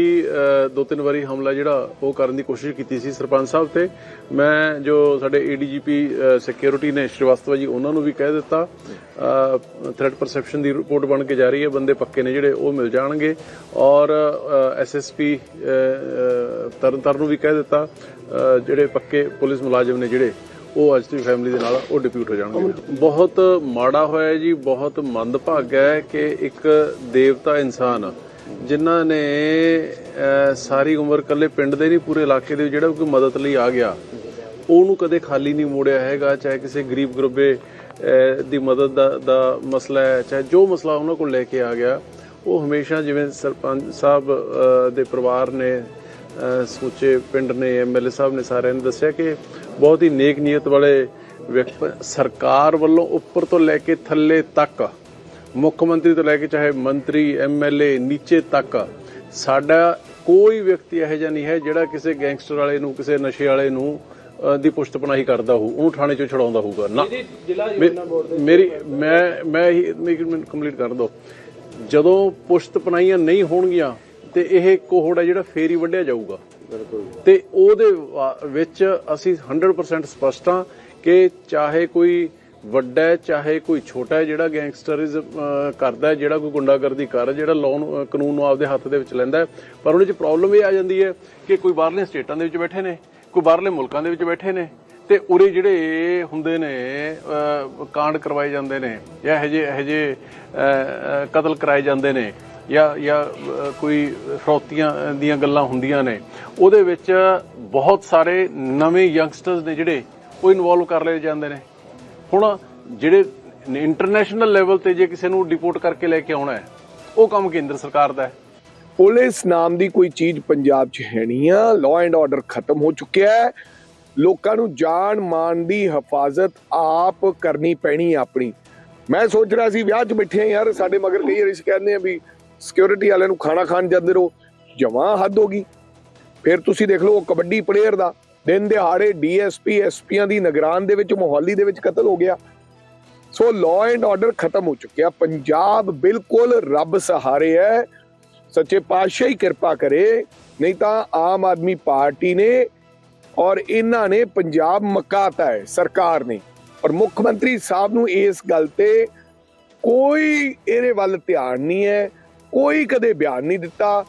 ਦੋ ਤਿੰਨ ਵਾਰੀ ਹਮਲਾ ਜਿਹੜਾ ਉਹ ਕਰਨ ਦੀ ਕੋਸ਼ਿਸ਼ ਕੀਤੀ ਸੀ ਸਰਪੰਚ ਸਾਹਿਬ ਤੇ। ਮੈਂ ਜੋ ਸਾਡੇ ਏਡੀਜੀਪੀ ਸਿਕਿਉਰਿਟੀ ਨੇ ਸ਼੍ਰੀਵਾਸਤਵਾ ਜੀ ਉਹਨਾਂ ਨੂੰ ਵੀ ਕਹਿ ਦਿੱਤਾ। ਥ੍ਰੈਟ ਪਰਸੈਪਸ਼ਨ ਦੀ ਰਿਪੋਰਟ ਬਣ ਕੇ ਜਾ ਰਹੀ ਹੈ ਬੰਦੇ ਪੱਕੇ ਨੇ ਜਿਹੜੇ ਉਹ ਮਿਲ ਜਾਣਗੇ। ਔਰ ਐਸਐਸਪੀ ਤਰਨਤਾਰਨ ਨੂੰ ਵੀ ਕਹਿ ਦਿੱਤਾ। ਜਿਹੜੇ ਪੱਕੇ ਪੁਲਿਸ ਮੁਲਾਜ਼ਮ ਨੇ ਜਿਹੜੇ ਉਹ ਅੱਜ ਦੀ ਫੈਮਿਲੀ ਦੇ ਨਾਲ ਉਹ ਡਿਪਿਊਟ ਹੋ ਜਾਣਗੇ। ਬਹੁਤ ਮਾੜਾ ਹੋਇਆ ਜੀ, ਬਹੁਤ ਮੰਦਭਾਗਾ ਹੈ ਕਿ ਇੱਕ ਦੇਵਤਾ ਇਨਸਾਨ ਜਿਨ੍ਹਾਂ ਨੇ ਸਾਰੀ ਉਮਰ ਕੱਲੇ ਪਿੰਡ ਦੇ ਨਹੀਂ, ਪੂਰੇ ਇਲਾਕੇ ਦੇ ਜਿਹੜਾ ਕੋਈ ਮਦਦ ਲਈ ਆ ਗਿਆ, ਉਹਨੂੰ ਕਦੇ ਖਾਲੀ ਨਹੀਂ ਮੋੜਿਆ ਹੈਗਾ, ਚਾਹੇ ਕਿਸੇ ਗਰੀਬ ਗਰੁੱਬੇ ਦੀ ਮਦਦ ਦਾ ਦਾ ਮਸਲਾ ਹੈ, ਚਾਹੇ ਜੋ ਮਸਲਾ ਉਹਨਾਂ ਕੋਲ ਲੈ ਕੇ ਆ ਗਿਆ, ਉਹ ਹਮੇਸ਼ਾ ਜਿਵੇਂ ਸਰਪੰਚ ਸਾਹਿਬ ਦੇ ਪਰਿਵਾਰ ਨੇ, ਅਹ, ਸਮੁੱਚੇ ਪਿੰਡ ਨੇ ਐਮਐਲਏ ਸਾਹਿਬ ਨੇ ਸਾਰਿਆਂ ਨੇ ਦੱਸਿਆ ਕਿ ਬਹੁਤ ਹੀ ਨੇਕ ਨੀਅਤ ਵਾਲੇ ਵਿਅਕਤੀ ਸਰਕਾਰ ਵੱਲੋਂ ਉੱਪਰ ਤੋਂ ਲੈ ਕੇ ਥੱਲੇ ਤੱਕ ਮੁੱਖ ਮੰਤਰੀ ਤੋਂ ਲੈ ਕੇ ਚਾਹੇ ਮੰਤਰੀ ਐਮਐਲਏ ਨੀਚੇ ਤੱਕ ਸਾਡਾ ਕੋਈ ਵਿਅਕਤੀ ਇਹੋ ਜਿਹਾ ਨਹੀਂ ਹੈ ਜਿਹੜਾ ਕਿਸੇ ਗੈਂਗਸਟਰ ਵਾਲੇ ਨੂੰ ਕਿਸੇ ਨਸ਼ੇ ਵਾਲੇ ਨੂੰ ਦੀ ਪੁਸ਼ਤ ਪਨਾਹੀ ਕਰਦਾ ਹੋਊ ਉਹਨੂੰ ਥਾਣੇ ਚੋਂ ਛਡਾਉਂਦਾ ਹੋਊਗਾ। ਨਾ ਮੇਰੀ ਮੈਂ ਮੈਂ ਹੀ ਮੈਨੂੰ ਕੰਪਲੀਟ ਕਰ ਦੋ। ਜਦੋਂ ਪੁਸ਼ਤ ਪਨਾਹੀਆਂ ਨਹੀਂ ਹੋਣਗੀਆਂ ਤੇ ਇਹ ਕੋਹੜ ਹੈ ਜਿਹੜਾ ਫੇਰ ਹੀ ਵੱਢਿਆ ਜਾਊਗਾ। ਤੇ ਉਹਦੇ ਵਾ- ਵਿੱਚ ਅਸੀਂ 100% ਸਪਸ਼ਟ ਹਾਂ ਕਿ ਚਾਹੇ ਕੋਈ ਵੱਡਾ ਹੈ, ਚਾਹੇ ਕੋਈ ਛੋਟਾ ਹੈ, ਜਿਹੜਾ ਗੈਂਗਸਟਰਿਜ਼ਮ ਕਰਦਾ ਹੈ, ਜਿਹੜਾ ਕੋਈ ਗੁੰਡਾਗਰਦੀ ਕਰ ਜਿਹੜਾ ਲਾਅ ਕਾਨੂੰਨ ਨੂੰ ਆਪਦੇ ਹੱਥ ਦੇ ਵਿੱਚ ਲੈਂਦਾ ਪਰ ਉਹਦੇ ਚ ਪ੍ਰੋਬਲਮ ਇਹ ਆ ਜਾਂਦੀ ਹੈ ਕਿ ਕੋਈ ਬਾਹਰਲੇ ਸਟੇਟਾਂ ਦੇ ਵਿੱਚ ਬੈਠੇ ਨੇ, ਕੋਈ ਬਾਹਰਲੇ ਮੁਲਕਾਂ ਦੇ ਵਿੱਚ ਬੈਠੇ ਨੇ, ਤੇ ਉਰੇ ਜਿਹੜੇ ਹੁੰਦੇ ਨੇ ਕਾਂਡ ਕਰਵਾਏ ਜਾਂਦੇ ਨੇ ਜਾਂ ਇਹੋ ਜਿਹੇ ਇਹੋ ਜਿਹੇ ਕਤਲ ਕਰਾਏ ਜਾਂਦੇ ਨੇ ਜਾਂ ਜਾਂ ਕੋਈ ਫਰੌਤੀਆਂ ਦੀਆਂ ਗੱਲਾਂ ਹੁੰਦੀਆਂ ਨੇ, ਉਹਦੇ ਵਿੱਚ ਬਹੁਤ ਸਾਰੇ ਨਵੇਂ ਯੰਗਸਟਰਸ ਨੇ ਜਿਹੜੇ, ਉਹ ਇਨਵੋਲਵ ਕਰ ਲਏ ਜਾਂਦੇ ਨੇ। ਹੁਣ ਜਿਹੜੇ ਇੰਟਰਨੈਸ਼ਨਲ ਲੈਵਲ ਤੇ ਜੇ ਕਿਸੇ ਨੂੰ ਡਿਪੋਰਟ ਕਰਕੇ ਲੈ ਕੇ ਆਉਣਾ ਹੈ, ਉਹ ਕੰਮ ਕੇਂਦਰ ਸਰਕਾਰ ਦਾ ਹੈ। ਪੁਲਿਸ ਨਾਮ ਦੀ ਕੋਈ ਚੀਜ਼ ਪੰਜਾਬ 'ਚ ਹੈ ਨਹੀਂ ਆ। ਲਾਅ ਐਂਡ ਆਰਡਰ ਖਤਮ ਹੋ ਚੁੱਕਿਆ ਹੈ। ਲੋਕਾਂ ਨੂੰ ਜਾਨ ਮਾਨ ਦੀ ਹਿਫਾਜ਼ਤ ਆਪ ਕਰਨੀ ਪੈਣੀ ਆਪਣੀ। ਮੈਂ ਸੋਚ ਰਿਹਾ ਸੀ, ਵਿਆਹ 'ਚ ਬੈਠੇ ਆ ਯਾਰ, ਸਾਡੇ ਮਗਰ ਕਈ ਵਾਰੀ ਕਹਿੰਦੇ ਆ ਵੀ ਸਿਕਿਉਰਿਟੀ ਵਾਲਿਆਂ ਨੂੰ ਖਾਣਾ ਖਾਣ ਜਾਂਦੇ ਰਹੋ, ਜਮਾਂ ਹੱਦ ਹੋ ਗਈ। ਫਿਰ ਤੁਸੀਂ ਦੇਖ ਲਓ ਕਬੱਡੀ ਪਲੇਅਰ ਦਾ ਦਿਨ ਦਿਹਾੜੇ ਡੀਐਸਪੀ, ਐਸਪੀਆਂ ਦੀ ਨਿਗਰਾਨ ਦੇ ਵਿੱਚ, ਮੋਹਾਲੀ ਦੇ ਵਿੱਚ ਕਤਲ ਹੋ ਗਿਆ। ਸੋ ਲਾਅ ਐਂਡ ਆਰਡਰ ਖਤਮ ਹੋ ਚੁੱਕਿਆ। ਪੰਜਾਬ ਬਿਲਕੁਲ ਰੱਬ ਸਹਾਰੇ ਹੈ। ਸੱਚੇ ਪਾਤਸ਼ਾਹ ਹੀ ਕਿਰਪਾ ਕਰੇ। ਨਹੀਂ ਤਾਂ ਆਮ ਆਦਮੀ ਪਾਰਟੀ ਨੇ ਔਰ ਇਹਨਾਂ ਨੇ ਪੰਜਾਬ ਮਕਾਤਾ ਹੈ, ਸਰਕਾਰ ਨੇ। ਔਰ ਮੁੱਖ ਮੰਤਰੀ ਸਾਹਿਬ ਨੂੰ ਇਸ ਗੱਲ ਤੇ ਕੋਈ ਇਹਦੇ ਵੱਲ ਧਿਆਨ ਨਹੀਂ ਹੈ। ਕੋਈ ਕਦੇ ਬਿਆਨ ਨਹੀਂ ਦਿੱਤਾ।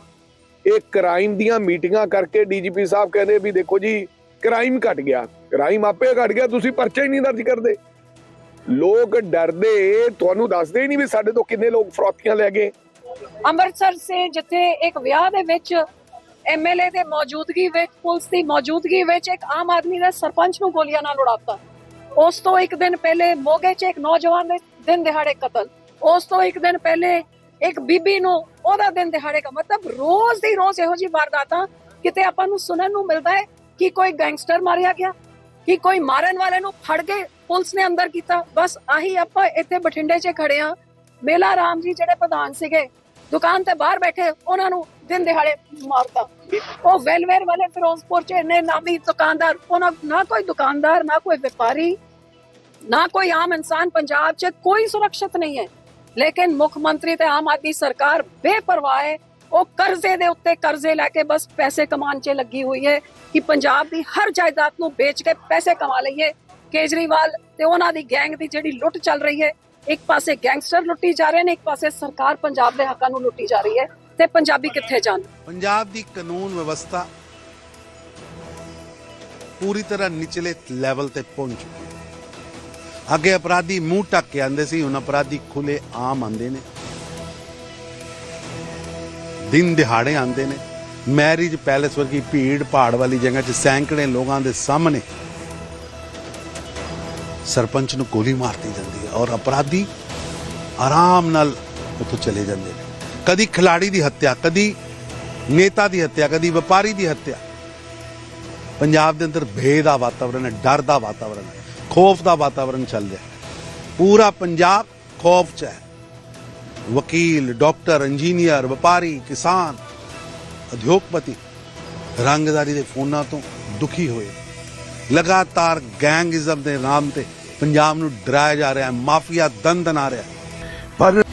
ਇਹ ਕ੍ਰਾਈਮ ਦੀਆਂ ਮੀਟਿੰਗਾਂ ਕਰਕੇ ਡੀਜੀਪੀ ਸਾਹਿਬ ਕਹਿੰਦੇ ਵੀ ਦੇਖੋ ਜੀ, ਕ੍ਰਾਈਮ ਘਟ ਗਿਆ। ਕ੍ਰਾਈਮ ਆਪੇ ਘਟ ਗਿਆ, ਤੁਸੀਂ ਪਰਚਾ ਹੀ ਨਹੀਂ ਦਰਜ ਕਰਦੇ। ਲੋਕ ਡਰਦੇ, ਤੁਹਾਨੂੰ ਦੱਸਦੇ ਹੀ ਨਹੀਂ ਵੀ ਸਾਡੇ ਤੋਂ ਕਿੰਨੇ ਲੋਕ ਫਰੋਤੀਆਂ ਲੈ ਗਏ। ਅੰਮ੍ਰਿਤਸਰ ਸੇ ਜਿੱਥੇ ਇੱਕ ਵਿਆਹ ਦੇ ਵਿੱਚ ਐਮਐਲਏ ਦੇ ਮੌਜੂਦਗੀ ਵਿੱਚ, ਪੁਲਿਸ ਦੀ ਮੌਜੂਦਗੀ ਵਿੱਚ ਇੱਕ ਆਮ ਆਦਮੀ ਦਾ ਸਰਪੰਚ ਨੂੰ ਗੋਲੀਆਂ ਨਾਲ ਉਡਾਤਾ। ਉਸ ਤੋਂ ਇੱਕ ਦਿਨ ਪਹਿਲੇ ਮੋਗੇ 'ਚ ਇੱਕ ਨੌਜਵਾਨ ਦੇ ਦਿਨ ਦਿਹਾੜੇ ਕਤਲ। ਉਸ ਤੋਂ ਇੱਕ ਦਿਨ ਪਹਿਲੇ ਇੱਕ ਬੀਬੀ ਨੂੰ, ਉਹਦਾ ਦਿਨ ਦਿਹਾੜੇ ਦਾ ਮਤਲਬ ਰੋਜ਼ ਦੀ ਰੋਜ਼ ਇਹੋ ਜੀ ਵਾਰਦਾਤਾਂ ਕਿਤੇ ਆਪਾਂ ਨੂੰ ਸੁਣਨ ਨੂੰ ਮਿਲਦਾ ਹੈ ਕਿ ਕੋਈ ਗੈਂਗਸਟਰ ਮਾਰਿਆ ਗਿਆ, ਕਿ ਕੋਈ ਮਾਰਨ ਵਾਲੇ ਨੂੰ ਫੜ ਕੇ ਪੁਲਿਸ ਨੇ ਅੰਦਰ ਕੀਤਾ। ਬਸ ਆਹੀ ਆਪਾਂ ਇੱਥੇ ਬਠਿੰਡੇ 'ਚ ਖੜੇ ਆ ਮੇਲਾ ਰਾਮ ਜੀ ਜਿਹੜੇ ਪ੍ਰਧਾਨ ਸੀਗੇ, ਦੁਕਾਨ ਤੇ ਬਾਹਰ ਬੈਠੇ, ਉਹਨਾਂ ਨੂੰ ਦਿਨ ਦਿਹਾੜੇ ਮਾਰਤਾ। ਉਹ ਵੈਲਵੇਅਰ ਵਾਲੇ ਫਿਰੋਜ਼ਪੁਰ 'ਚ ਇੰਨੇ ਨਾਮੀ ਦੁਕਾਨਦਾਰ, ਉਹਨਾਂ ਨਾ ਕੋਈ ਦੁਕਾਨਦਾਰ, ਨਾ ਕੋਈ ਵਪਾਰੀ, ਨਾ ਕੋਈ ਆਮ ਇਨਸਾਨ ਪੰਜਾਬ 'ਚ ਕੋਈ ਸੁਰੱਖਿਅਤ ਨਹੀਂ ਹੈ। ਲੇਕਿਨ ਮੁੱਖ ਮੰਤਰੀ ਤੇ ਆਮ ਆਦਮੀ ਸਰਕਾਰ ਬੇਪਰਵਾਹ ਹੈ। ਉਹ ਕਰਜ਼ੇ ਦੇ ਉੱਤੇ ਕਰਜ਼ੇ ਲੈ ਕੇ ਬਸ ਪੈਸੇ ਕਮਾਉਣ 'ਚ ਲੱਗੀ ਹੋਈ ਹੈ ਕਿ ਪੰਜਾਬ ਦੀ ਹਰ ਜਾਇਦਾਦ ਨੂੰ ਵੇਚ ਕੇ ਪੈਸੇ ਕਮਾ ਲਈਏ ਕੇਜਰੀਵਾਲ ਤੇ ਉਹਨਾਂ ਦੀ ਗੈਂਗ ਦੀ ਜਿਹੜੀ ਲੁੱਟ ਚੱਲ ਰਹੀ ਹੈ, ਇੱਕ ਪਾਸੇ ਗੈਂਗਸਟਰ ਲੁੱਟੀ ਜਾ ਰਹੇ ਨੇ, ਇੱਕ ਪਾਸੇ ਸਰਕਾਰ ਪੰਜਾਬ ਦੇ ਹੱਕਾਂ ਨੂੰ ਲੁੱਟੀ ਜਾ ਰਹੀ ਹੈ। ਤੇ ਪੰਜਾਬੀ ਕਿੱਥੇ ਜਾਣ? ਪੰਜਾਬ ਦੀ ਕਾਨੂੰਨ ਵਿਵਸਥਾ ਪੂਰੀ ਤਰ੍ਹਾਂ ਨਿਚਲੇ ਲੈਵਲ ਤੇ ਪਹੁੰਚ ਚੁੱਕੀ ਅੱਗੇ ਅਪਰਾਧੀ ਮੂੰਹ ਢੱਕ ਕੇ ਆਂਦੇ ਸੀ, ਹੁਣ ਅਪਰਾਧੀ ਖੁੱਲੇ ਆਮ ਆਂਦੇ ਨੇ। ਦਿਨ ਦਿਹਾੜੇ ਆਂਦੇ ਨੇ। ਮੈਰਿਜ ਪੈਲੇਸ ਵਰਗੀ ਭੀੜ ਭਾੜ ਵਾਲੀ ਜਗ੍ਹਾ 'ਚ ਸੈਂਕੜੇ ਲੋਕਾਂ ਦੇ ਸਾਹਮਣੇ ਸਰਪੰਚ ਨੂੰ ਗੋਲੀ ਮਾਰਤੀ ਜਾਂਦੀ ਹੈ ਔਰ ਅਪਰਾਧੀ ਆਰਾਮ ਨਾਲ ਉੱਥੋਂ ਚਲੇ ਜਾਂਦੇ ਨੇ। ਕਦੀ ਖਿਲਾੜੀ ਦੀ ਹੱਤਿਆ, ਕਦੀ ਨੇਤਾ ਦੀ ਹੱਤਿਆ, ਕਦੀ ਵਪਾਰੀ ਦੀ ਹੱਤਿਆ। ਪੰਜਾਬ ਦੇ ਅੰਦਰ ਭੇ ਦਾ ਵਾਤਾਵਰਣ ਹੈ, ਡਰ ਦਾ ਵਾਤਾਵਰਣ ਹੈ। ਖੌਫ ਦਾ ਵਾਤਾਵਰਣ ਚੱਲ ਰਿਹਾ ਪੂਰਾ ਪੰਜਾਬ ਖੌਫ 'ਚ ਹੈ। ਵਕੀਲ, ਡਾਕਟਰ, ਇੰਜੀਨੀਅਰ, ਵਪਾਰੀ, ਕਿਸਾਨ, ਉਦਯੋਗਪਤੀ ਰੰਗਦਾਰੀ ਦੇ ਫੋਨਾਂ ਤੋਂ ਦੁਖੀ ਹੋਏ। ਲਗਾਤਾਰ ਗੈਂਗਿਜ਼ਮ ਦੇ ਨਾਮ ਤੇ ਪੰਜਾਬ ਨੂੰ ਡਰਾਇਆ ਜਾ ਰਿਹਾ ਹੈ, ਮਾਫੀਆ ਦੰਦਨ ਆ ਰਿਹਾ। ਪਰ